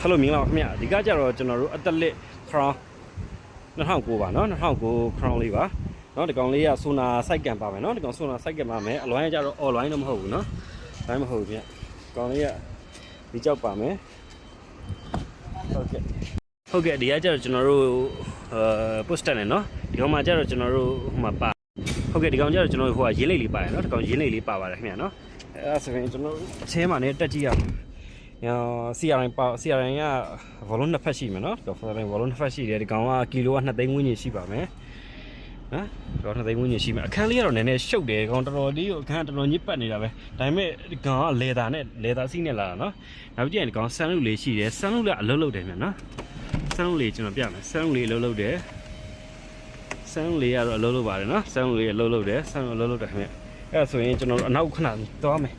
ဟယ်လိုမင်္ဂလာပါခင်ဗျာဒီကကြတော့ကျွန်တော်တို့အသက်လက် crown 2009ပါနော်2009 crown လေးပါနော်ဒီကောင်လေးကဆိုနာစိုက်ကန်ပါမယ်နော်ဒီကောင်ဆိုနာစိုက်ကန်ပါမယ်အလွိုင်းကကြတော့ online တော့မဟုတ်ဘူးနော်ဘိုင်းမဟုတ်ဘူးဗျဒီကောင်လေးကဒီကြောက်ပါမယ်ဟုတ်ကဲ့ဟုတ်ကဲ့ဒီကကြတော့ကျွန်တော်တို့အဲ poster နဲ့နော်ဒီကောင်မှာကြတော့ကျွန်တော်တို့ဟိုမှာပါဟုတ်ကဲ့ဒီကောင်ကြတော့ကျွန်တော်တို့ဟိုကရင်းလိတ်လေးပါတယ်နော်ဒီကောင်ရင်းလိတ်လေးပါပါတယ်ခင်ဗျာနော်အဲဒါဆိုရင်ကျွန်တော်တို့အချင်းမှလည်းတက်ကြည့်ရအောင် ညာ CRN ပါ CRN က volume နှစ်ဖက်ရှိမယ်နော်ဒီ CRN volume နှစ်ဖက်ရှိတယ်ဒီကောင်ကကီလိုက2သိန်းဝန်းကျင်ရှိပါမယ်နော်ဒီကောင်2သိန်းဝန်းကျင်ရှိမယ်အခန်းလေးကတော့နည်းနည်းရှုပ်တယ်ဒီကောင်တော်တော်လေးကိုအခန်းတော်တော်ညစ်ပတ်နေတာပဲဒါပေမဲ့ဒီကောင်ကလေသာနဲ့လေသာစီးနဲ့လာတာနော်နောက်ပြီးရင်ဒီကောင်ဆန်းလူလေးရှိတယ်ဆန်းလူလည်းအလုပ်လုပ်တယ်မြန်နော်ဆန်းလူလေးကျွန်တော်ပြမယ်ဆန်းလူလေးအလုပ်လုပ်တယ်ဆန်းလူလေးကတော့အလုပ်လုပ်ပါတယ်နော်ဆန်းလူလေးအလုပ်လုပ်တယ်ဆန်းလူအလုပ်လုပ်တယ်ခင်ဗျအဲ့ဒါဆိုရင်ကျွန်တော်တို့အနောက်ခဏသွားမယ်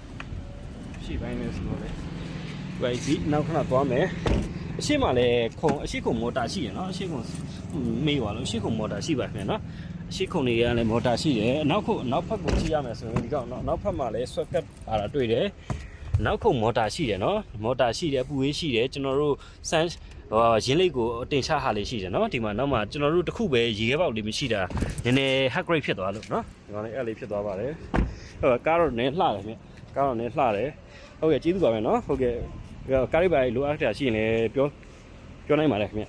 ရှိပိုင်းနေဆိုတော့လေ right ဒီနောက်ခဏသွားမယ်အရှိမလည်းခုံအရှိခုံမော်တာရှိရနော်အရှိခုံမေးပါလို့အရှိခုံမော်တာရှိပါခင်ဗျနော်အရှိခုံတွေကလည်းမော်တာရှိတယ်နောက်ခုနောက်ဖက်ကိုကြည့်ရမယ်ဆိုရင်ဒီကောင်နောက်ဖက်မှာလည်း socket ပါတာတွေ့တယ်နောက်ခုံမော်တာရှိတယ်နော်မော်တာရှိတယ်ပူဝေးရှိတယ်ကျွန်တော်တို့ဆန်းဟိုရင်းလေးကိုတင်ချဟာလေးရှိတယ်နော်ဒီမှာနောက်မှာကျွန်တော်တို့တစ်ခုပဲရေခဲပေါက်လေးမရှိတာနည်းနည်း hack rate ဖြစ်သွားလို့နော်ဒီကောင်လေးအဲ့လေးဖြစ်သွားပါတယ်ဟိုကားတော့နည်းလှတယ်ခင်ကားတော့နည်းလှတယ်ဟုတ်ကဲ့ကျေးဇူးပါပဲနော်ဟုတ်ကဲ့ ကားရိပ်ပါလိုအပ်တာရှိရင်လည်းပြောပြောနိုင်ပါလေခင်ဗျ